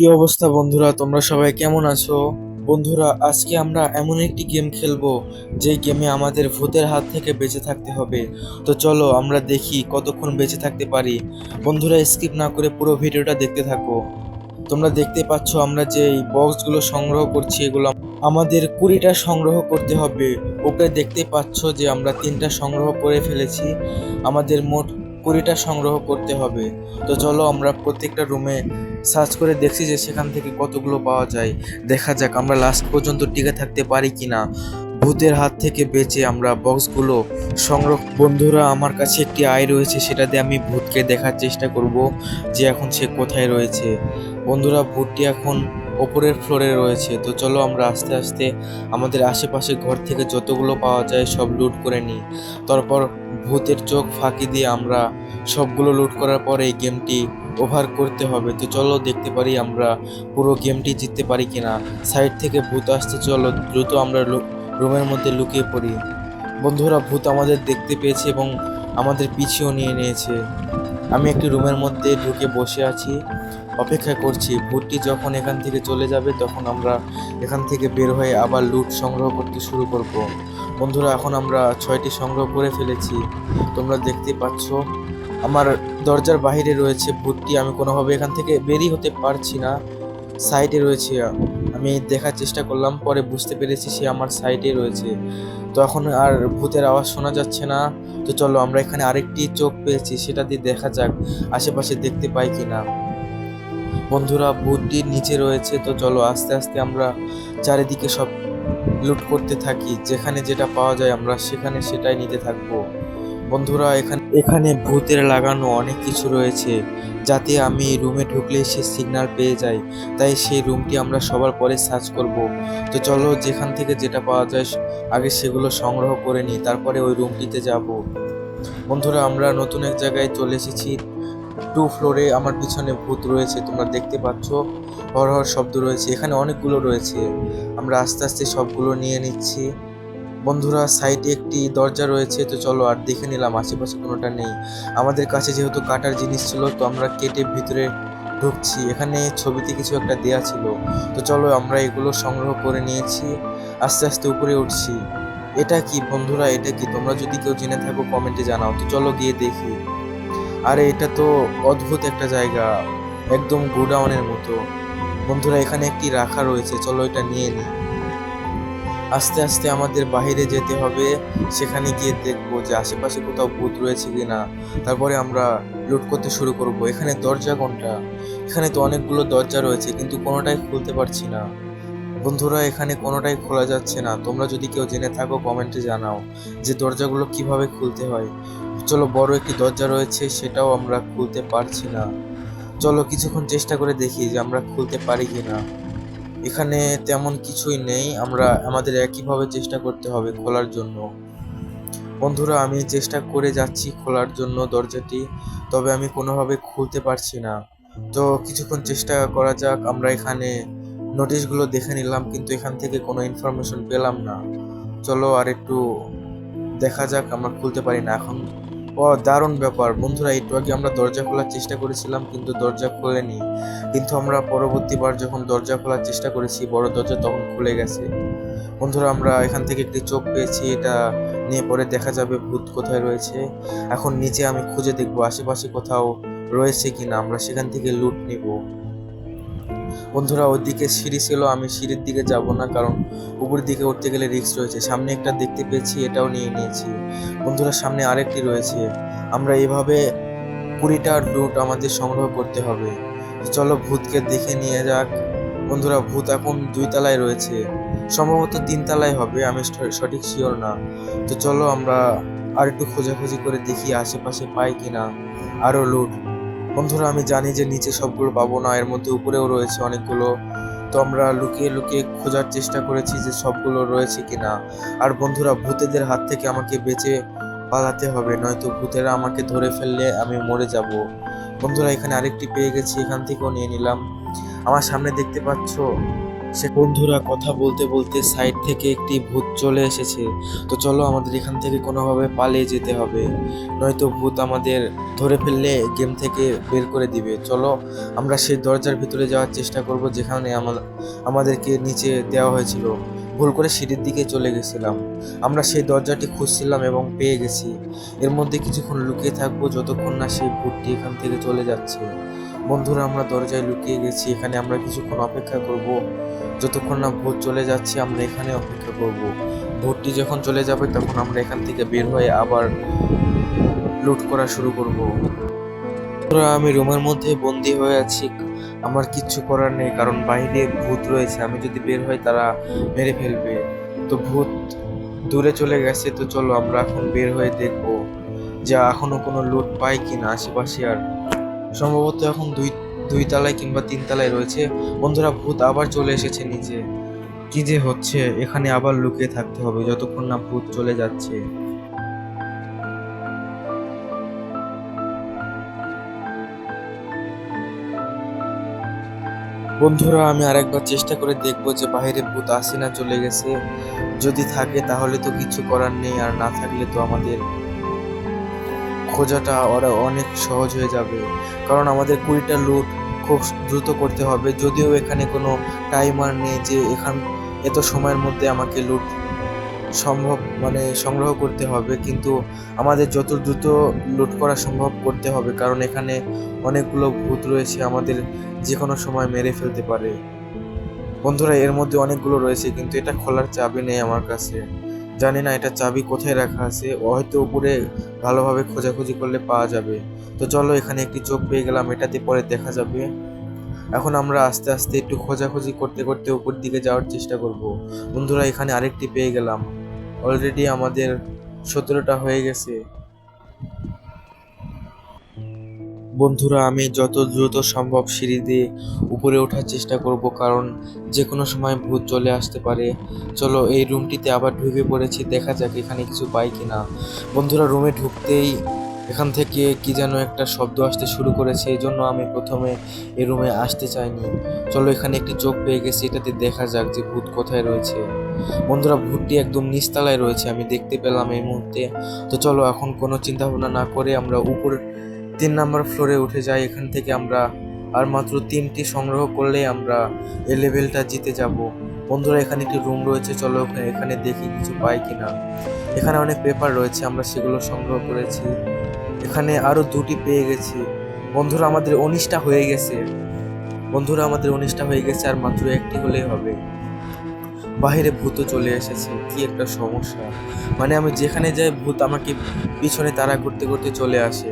কি অবস্থা বন্ধুরা? তোমরা সবাই কেমন আছো? বন্ধুরা, আজকে আমরা এমন একটি গেম খেলব যে গেমে আমাদের ভূতের হাত থেকে বেঁচে থাকতে হবে। তো চলো, আমরা দেখি কতক্ষণ বেঁচে থাকতে পারি। বন্ধুরা স্কিপ না করে পুরো ভিডিওটা দেখতে থাকো। তোমরা দেখতে পাচ্ছ, আমরা যে বক্সগুলো সংগ্রহ করছি, এগুলো আমাদের কুড়িটা সংগ্রহ করতে হবে। ওকে দেখতে পাচ্ছ যে আমরা তিনটা সংগ্রহ করে ফেলেছি। আমাদের মোট কুড়িটা সংগ্রহ করতে হবে। তো চলো আমরা প্রত্যেকটা রুমে সার্চ করে দেখছি যে সেখান থেকে কতগুলো পাওয়া যায়। দেখা যাক আমরা লাস্ট পর্যন্ত টিকে থাকতে পারি কি না ভূতের হাত থেকে বেঁচে আমরা বক্সগুলো সংগ্রহ বন্ধুরা, আমার কাছে একটি আয় রয়েছে, সেটা দিয়ে আমি ভূতকে দেখার চেষ্টা করব যে এখন সে কোথায় রয়েছে। বন্ধুরা, ভূতটি এখন ওপরের ফ্লোরে রয়েছে। তো চলো আমরা আস্তে আস্তে আমাদের আশেপাশে ঘর থেকে যতগুলো পাওয়া যায় সব লুট করে নিই। তারপর ভূতের চোখ ফাঁকি দিয়ে আমরা সবগুলো লুট করার পরে এই গেমটি ওভার করতে হবে। তো চলো দেখতে পারি আমরা পুরো গেমটি জিততে পারি কিনা। সাইড থেকে ভূত আসতে চলো দ্রুত আমরা রুমের মধ্যে লুকিয়ে পড়ি। বন্ধুরা, ভূত আমাদের দেখতে পেয়েছে এবং আমাদের পিছিয়েও নিয়ে নিয়েছে। আমি একটি রুমের মধ্যে ঢুকে বসে আছি, অপেক্ষা করছি। ভূতটি যখন এখান থেকে চলে যাবে, তখন আমরা এখান থেকে বের হয়ে আবার লুট সংগ্রহ করতে শুরু করব। বন্ধুরা, এখন আমরা ছয়টি সংগ্রহ করে ফেলেছি। তোমরা দেখতে পাচ্ছ, আমার দরজার বাইরে রয়েছে ভূতটি। আমি কোনোভাবে এখান থেকে বেরিয়ে হতে পারছি না। সাইডে রয়েছে, আমি দেখার চেষ্টা করলাম, পরে বুঝতে পেরেছি সে আমার সাইডে রয়েছে। তো এখন আর ভূতের আওয়াজ শোনা যাচ্ছে না। তো চলো, আমরা এখানে আরেকটি চোখ পেয়েছি, সেটা দিয়ে দেখা যাক আশেপাশে দেখতে পাই কিনা। বন্ধুরা, ভূতটির নিচে রয়েছে, তো চলো, আস্তে আস্তে আমরা চারিদিকে সব লুট করতে থাকি, যেখানে যেটা পাওয়া যায় আমরা সেখানে সেটাই নিতে থাকব। বন্ধুরা, এখানে এখানে ভূতের লাগানো অনেক কিছু রয়েছে, যাতে আমি রুমে ঢুকলে সে সিগন্যাল পেয়ে যাই তাই সেই রুমটি আমরা সবার পরে সার্চ করব। তো চলো, যেখান থেকে যেটা পাওয়া যায় আগে সেগুলো সংগ্রহ করে নিই, তারপরে ওই রুমটিতে যাব। বন্ধুরা, আমরা নতুন এক জায়গায় চলে এসেছি। টু ফ্লোরে আমার পিছনে ভূত রয়েছে, তোমরা দেখতে পাচ্ছ। হর হর শব্দ রয়েছে, এখানে অনেকগুলো রয়েছে। আমরা আস্তে আস্তে সবগুলো নিয়ে নিচ্ছি। বন্ধুরা সাইডে একটি দরজা রয়েছে, তো চলো আর দেখে নিলাম, আশেপাশে কোনোটা নেই। আমাদের কাছে যেহেতু কাটার জিনিস ছিল, তো আমরা কেটে ভিতরে ঢুকছি। এখানে ছবিতে কিছু একটা দেয়া ছিল। তো চলো আমরা এগুলো সংগ্রহ করে নিয়েছি, আস্তে আস্তে উপরে উঠছি। এটা কি বন্ধুরা, এটা কি? তোমরা যদি কেউ জেনে থাকো, কমেন্টে জানাও। তো চলো গিয়ে দেখি। আরে, এটা তো অদ্ভুত একটা জায়গা। একদম গোডাউনের মতো। বন্ধুরা, এখানে একটি রাখা রয়েছে। চলো এটা নিয়ে নিই আস্তে আস্তে আমাদের বাইরে যেতে হবে। সেখানে গিয়ে দেখব যে আশেপাশে কোথাও ভূত রয়েছে কিনা। তারপরে আমরা লুট করতে শুরু করব। এখানে দরজা কোনটা? এখানে তো অনেকগুলো দরজা রয়েছে, কিন্তু কোনোটাই খুলতে পারছি না। বন্ধুরা, এখানে কোনোটাই খোলা যাচ্ছে না। তোমরা যদি কেউ জেনে থাকো, কমেন্টে জানাও যে দরজাগুলো কীভাবে খুলতে হয়। চলো বড় একটি দরজা রয়েছে, সেটাও আমরা খুলতে পারছি না। চলো কিছুক্ষণ চেষ্টা করে দেখি যে আমরা খুলতে পারি কিনা। এখানে তেমন কিছুই নেই, আমরা আমাদের একইভাবে চেষ্টা করতে হবে খোলার জন্য। বন্ধুরা, আমি চেষ্টা করে যাচ্ছি খোলার জন্য দরজাটি, তবে আমি কোনোভাবে খুলতে পারছি না। তো কিছুক্ষণ চেষ্টা করা যাক, আমরা এখানে নোটিশগুলো দেখে নিলাম, কিন্তু এখান থেকে কোনো ইনফরমেশন পেলাম না। চলো আর একটু দেখা যাক, আমরা খুলতে পারি না এখন। ও দারুণ ব্যাপার। বন্ধুরা, একটু আগে আমরা দরজা খোলার চেষ্টা করেছিলাম, কিন্তু দরজা খোলেনি। কিন্তু আমরা পরবর্তীবার যখন দরজা খোলার চেষ্টা করেছি, বড় দরজা তখন খুলে গেছে। বন্ধুরা, আমরা এখান থেকে একটি চোখ পেয়েছি, এটা নিয়ে পরে দেখা যাবে ভূত কোথায় রয়েছে। এখন নিচে আমি খুঁজে দেখব, আশেপাশে কোথাও রয়েছে কিনা। আমরা সেখান থেকে লুট নিব। বন্ধুরা, ওইদিকে সিঁড়ি ছিল, আমি সিঁড়ির দিকে যাব না, কারণ উপরের দিকে উঠতে গেলে রিস্ক রয়েছে। সামনে একটা দেখতে পেয়েছি, এটাও নিয়ে নিয়েছি। বন্ধুরা, সামনে আরেকটি রয়েছে। আমরা এভাবে কুড়িটা লুট আমাদের সংগ্রহ করতে হবে। চলো ভূতকে দেখে নিয়ে যাক। বন্ধুরা, ভূত এখন দুই তলায় রয়েছে। সম্ভবত তিন তলায় হবে, আমি সঠিক শিওর না। তো চলো আমরা আর একটু খোঁজাখুঁজি করে দেখি আশেপাশে পাই কিনা। আরও লুট বন্ধুরা, আমি জানি যে নিচে সবগুলো পাবো না, এর মধ্যে উপরেও রয়েছে অনেকগুলো। তো আমরা লুকিয়ে লুকিয়ে খোঁজার চেষ্টা করেছি যে সবগুলো রয়েছে কি না আর বন্ধুরা, ভূতেদের হাত থেকে আমাকে বেঁচে পালাতে হবে, নয়তো ভূতেরা আমাকে ধরে ফেললে আমি মরে যাব। বন্ধুরা, এখানে আরেকটি পেয়ে গেছি, এখান থেকেও নিয়ে নিলাম। আমার সামনে দেখতে পাচ্ছ সে বন্ধুরা কথা বলতে বলতে সাইড থেকে একটি ভূত চলে এসেছে। তো চলো আমাদের এখান থেকে কোনোভাবে পালিয়ে যেতে হবে। নয়তো ভূত আমাদের ধরে ফেললে গেম থেকে বের করে দিবে। চলো আমরা সেই দরজার ভিতরে যাওয়ার চেষ্টা করব যেখানে আমা- আমাদেরকে নিচে দেওয়া হয়েছিল। ভুল করে সিঁড়ির দিকে চলে গেছিলাম। আমরা সেই দরজাটি খুঁজছিলাম এবং পেয়ে গেছি। এর মধ্যে কিছুক্ষণ লুকিয়ে থাকব যতক্ষণ না সেই ভূতটি এখান থেকে চলে যাচ্ছে। বন্ধুরা, আমরা দরজায় লুকিয়ে গেছি। এখানে আমরা কিছুক্ষণ অপেক্ষা করব। যতক্ষণ না ভূত চলে যাচ্ছে, আমরা এখানে অপেক্ষা করব। ভূতটি যখন চলে যাবে, তখন আমরা এখান থেকে বের হয়ে আবার লুট করা শুরু করব। আমি রুমের মধ্যে বন্দি হয়ে আছি। আমার কিচ্ছু করার নেই, কারণ বাইরে ভূত রয়েছে। আমি যদি বের হই, তারা মেরে ফেলবে। তো ভূত দূরে চলে গেছে, তো চলো আমরা এখন বের হয়ে দেখব যা এখনও কোনো লুট পাই কি না আশেপাশে। আর সম্ভবত এখন দুই দুই তলায় কিংবা তিন তলায় রয়েছে। বন্ধুরা, ভূত আবার চলে এসেছে নিচে। কি যে হচ্ছে, এখানে আবার লুকিয়ে থাকতে হবে, যতক্ষণ না ভূত চলে যাচ্ছে। বন্ধুরা, আমি আরেকবার চেষ্টা করে দেখব যে বাইরে ভূত আসে না চলে গেছে। যদি থাকে তাহলে তো কিছু করার নেই, আর না থাকলে তো আমাদের খোঁজাটা ওরা অনেক সহজ হয়ে যাবে। কারণ আমাদের কুড়িটা লুট খুব দ্রুত করতে হবে। যদিও এখানে কোনো টাইমার নেই যে এখান, এত সময়ের মধ্যে আমাকে লুট সম্ভব মানে সংগ্রহ করতে হবে, কিন্তু আমাদের যত দ্রুত লুট করা সম্ভব করতে হবে, কারণ এখানে অনেকগুলো ভূত রয়েছে, আমাদের যে কোনো সময় মেরে ফেলতে পারে। বন্ধুরা, এর মধ্যে অনেকগুলো রয়েছে, কিন্তু এটা খোলার চাবি নেই আমার কাছে। জানি না, এটা চাবি কোথায় রাখা আছে, হয়তো উপরে ভালোভাবে খোঁজাখুঁজি করলে পাওয়া যাবে। তো চলো, এখানে একটি চোখ পেয়ে গেলাম, এটাতে পরে দেখা যাবে। এখন আমরা আস্তে আস্তে একটু খোঁজাখুঁজি করতে করতে উপর দিকে যাওয়ার চেষ্টা করব। বন্ধুরা, এখানে আরেকটি পেয়ে গেলাম। অলরেডি আমাদের সতেরোটা হয়ে গেছে। বন্ধুরা, আমি যত দ্রুত সম্ভব সিঁড়ি দিয়ে উপরে ওঠার চেষ্টা করব, কারণ যে কোনো সময় ভূত চলে আসতে পারে। চলো, এই রুমটিতে আবার ঢুকে পড়েছি, দেখা যাক এখানে কিছু পাই কিনা। বন্ধুরা, রুমে ঢুকতেই এখান থেকে কি যেন একটা শব্দ আসতে শুরু করেছে এই জন্য আমি প্রথমে এই রুমে আসতে চাইনি। চলো, এখানে একটি চোখ পেয়ে গেছি, এটাতে দেখা যাক যে ভূত কোথায় রয়েছে। বন্ধুরা, ভূতটি একদম নিচতলায় রয়েছে, আমি দেখতে পেলাম এই মুহূর্তে। তো চলো, এখন কোনো চিন্তা ভাবনা না করে আমরা উপর তিন নাম্বার ফ্লোরে উঠে যাই। এখান থেকে আমরা আর মাত্র তিনটি সংগ্রহ করলেই আমরা এই লেভেলটা জিতে যাব। বন্ধুরা, এখানে একটি রুম রয়েছে, চলো ওখানে এখানে দেখি কিছু পাই কিনা। এখানে অনেক পেপার রয়েছে, আমরা সেগুলো সংগ্রহ করেছি। এখানে আরও দুটি পেয়ে গেছি। বন্ধুরা, আমাদের উনিশটা হয়ে গেছে। বন্ধুরা, আমাদের উনিশটা হয়ে গেছে, আর মাত্র একটি হলেই হবে। বাহিরে ভূত চলে এসেছে, কি একটা সমস্যা। মানে আমি যেখানে যাই, ভূত আমাকে পিছনে তাড়া করতে করতে চলে আসে।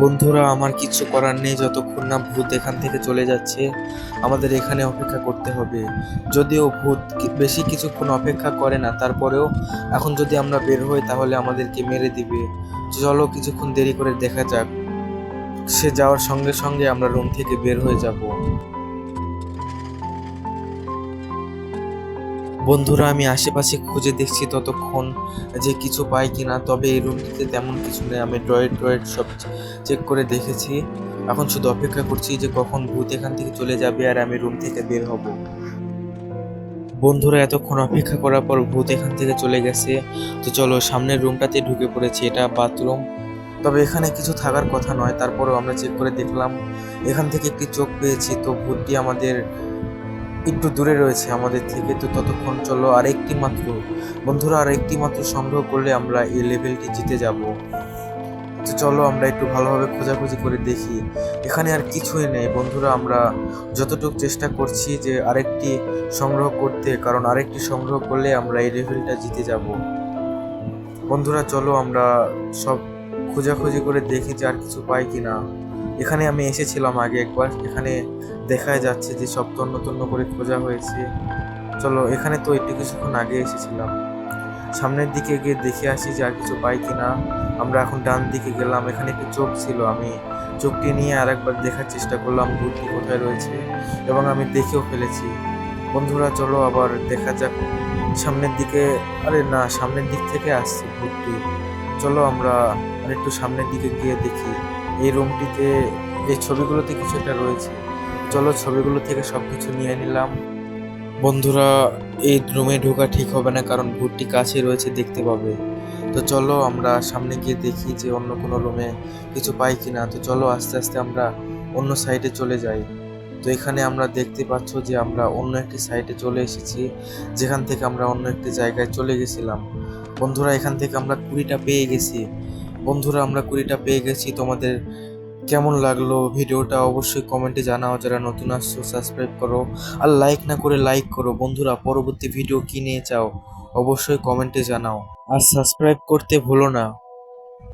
বন্ধুরা, আমার কিছু করার নেই, যতক্ষণ না ভূত এখান থেকে চলে যাচ্ছে, আমাদের এখানে অপেক্ষা করতে হবে। যদিও ভূত বেশি কিছুক্ষণ অপেক্ষা করে না, তারপরেও এখন যদি আমরা বের হই, তাহলে আমাদেরকে মেরে দিবে। চলো কিছুক্ষণ দেরি করে দেখা যাক। সে যাওয়ার সঙ্গে সঙ্গে আমরা রুম থেকে বের হয়ে যাব। বন্ধুরা, আমি আশেপাশে খুঁজে দেখছি ততক্ষণ যে কিছু পাই কিনা, তবে এই রুমটিতে তেমন কিছু নেই। আমি ড্রয়েড ড্রয়েড সব চেক করে দেখেছি। এখন শুধু অপেক্ষা করছি যে কখন ভূত এখান থেকে চলে যাবে আর আমি রুম থেকে বের হব। বন্ধুরা, এতক্ষণ অপেক্ষা করার পর ভূত এখান থেকে চলে গেছে। তো চলো, সামনের রুমটাতে ঢুকে পড়েছি, এটা বাথরুম। তবে এখানে কিছু থাকার কথা নয়, তারপরেও আমরা চেক করে দেখলাম, এখান থেকে একটি চোখ পেয়েছি। তো ভূতটি আমাদের একটু দূরে রয়েছে আমাদের থেকে, তো ততক্ষণ চলো আর একটি মাত্র। বন্ধুরা আর একটি মাত্র সংগ্রহ করলে আমরা এই লেভেলটি জিতে যাব। তো চলো আমরা একটু ভালোভাবে খোঁজাখুঁজি করে দেখি। এখানে আর কিছুই নেই। বন্ধুরা, আমরা যতটুকু চেষ্টা করছি যে আরেকটি সংগ্রহ করতে, কারণ আরেকটি সংগ্রহ করলে আমরা এই লেভেলটা জিতে যাব। বন্ধুরা, চলো আমরা সব খোঁজাখুঁজি করে দেখি যে আর কিছু পাই কিনা। এখানে আমি এসেছিলাম আগে একবার। এখানে দেখা যাচ্ছে যে সব তন্ন তন্ন করে খোঁজা হয়েছে। চলো, এখানে তো একটু কিছুক্ষণ আগে এসেছিলাম। সামনের দিকে গিয়ে দেখে আসি যে আর কিছু পাই কিনা। আমরা এখন ডান দিকে গেলাম। এখানে একটি চোখ ছিল। আমি চোখটি নিয়ে আর একবার দেখার চেষ্টা করলাম ভূতটি কোথায় রয়েছে, এবং আমি দেখেও ফেলেছি। বন্ধুরা, চলো আবার দেখা যাক সামনের দিকে। আরে না, সামনের দিক থেকে আসছে ভূতটি চলো আমরা আরেকটু সামনের দিকে গিয়ে দেখি। এই রুমটিতে এই ছবিগুলোতে কিছু একটা রয়েছে। চলো ছবিগুলো থেকে সবকিছু নিয়ে নিলাম। বন্ধুরা, এই রুমে ঢোকা ঠিক হবে না কারণ ভূতটি কাছে রয়েছে, দেখতে পাবে। তো চলো আমরা সামনে গিয়ে দেখি যে অন্য কোনো রুমে কিছু পাই কিনা। তো চলো আস্তে আস্তে আমরা অন্য সাইডে চলে যাই। তো এখানে আমরা দেখতে পাচ্ছ যে আমরা অন্য একটি সাইডে চলে এসেছি, যেখান থেকে আমরা অন্য একটি জায়গায় চলে গেছিলাম। বন্ধুরা, এখান থেকে আমরা কুড়িটা পেয়ে গেছি। বন্ধুরা, আমরা কুড়িটা পেয়ে গেছি। তোমাদের কেমন লাগল ভিডিওটা অবশ্যই কমেন্টে জানাও। যারা নতুন আসছো সাবস্ক্রাইব করো। আর লাইক না করে লাইক করো। বন্ধুরা, পরবর্তী ভিডিও কিনে চাও, অবশ্যই কমেন্টে জানাও। আর সাবস্ক্রাইব করতে ভুলো না।